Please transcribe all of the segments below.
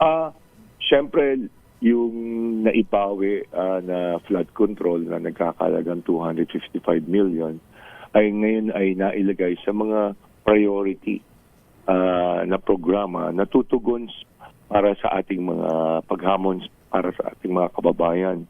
Ah, syempre yung naipawi ah, na flood control na nagkakalagang 255 million ay ngayon ay nailagay sa mga priority ah, na programa na tutugon para sa ating mga paghamon para sa ating mga kababayan.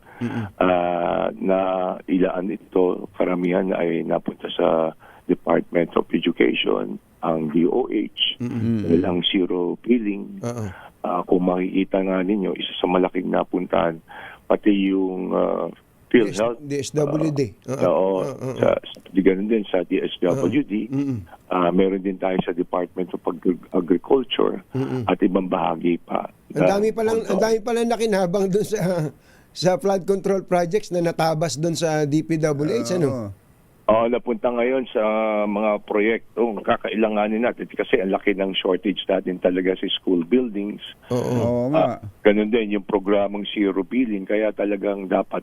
Ah, na ilaan ito karamihan ay napunta sa Department of Education ang DOH dahil ang zero billing. Oo. Ah, kung makikita nga ninyo, isa sa malaking napuntahan, pati yung uh, PhilHealth. DSWD. ah, oo, sa, di ganun din sa DSWD. Mm-mm. Ah, meron din tayo sa Department of Agri- Agriculture at ibang bahagi pa. Ang dami Ah, pa lang, ang dami pa lang nakinabang doon sa sa flood control projects na natabas doon sa DPWH ano. Oh, napunta ngayon sa mga proyektong kakailanganin natin kasi ang laki ng shortage natin talaga sa school buildings. Oo. Nga. Ah, ganun din yung programang zero billing kaya talagang dapat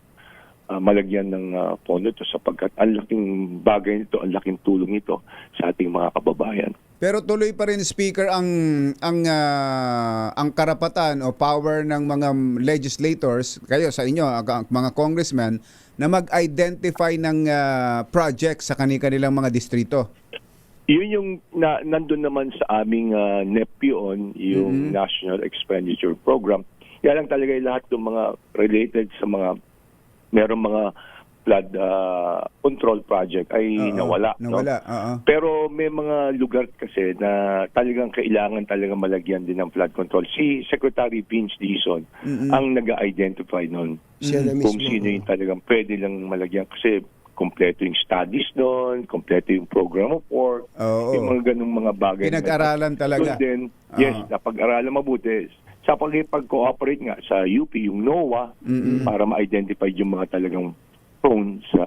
ah, malagyan ng ah, pondo ito sapagkat ang laking bagay nito, ang laking tulong ito sa ating mga kababayan. Pero tuloy pa rin speaker ang ang ah, ang karapatan o power ng mga legislators kayo sa inyo ang mga congressmen na mag-identify ng ah, projects sa kani-kanilang mga distrito. Yun yung na, nandun naman sa aming uh, NEPION, yung National Expenditure Program. Yan lang talaga yung lahat ng mga related sa mga merong mga flood ah, control project ay Oo, nawala. no? Nawala. oo. Pero may mga lugar kasi na talagang kailangan talagang malagyan din ng flood control. Si Secretary Vince Dizon ang nag-identify nun Siya na kung mismo. sino yung talagang pwede lang malagyan kasi kompleto yung studies doon, kompleto yung program of work, Oo. yung mga ganung mga bagay. na- Pinag-aralan talaga. Doon din, yes, Oo. napag-aralan mabuti. Sa pag-cooperate nga sa UP, yung NOAA, para ma-identify yung mga talagang phone sa.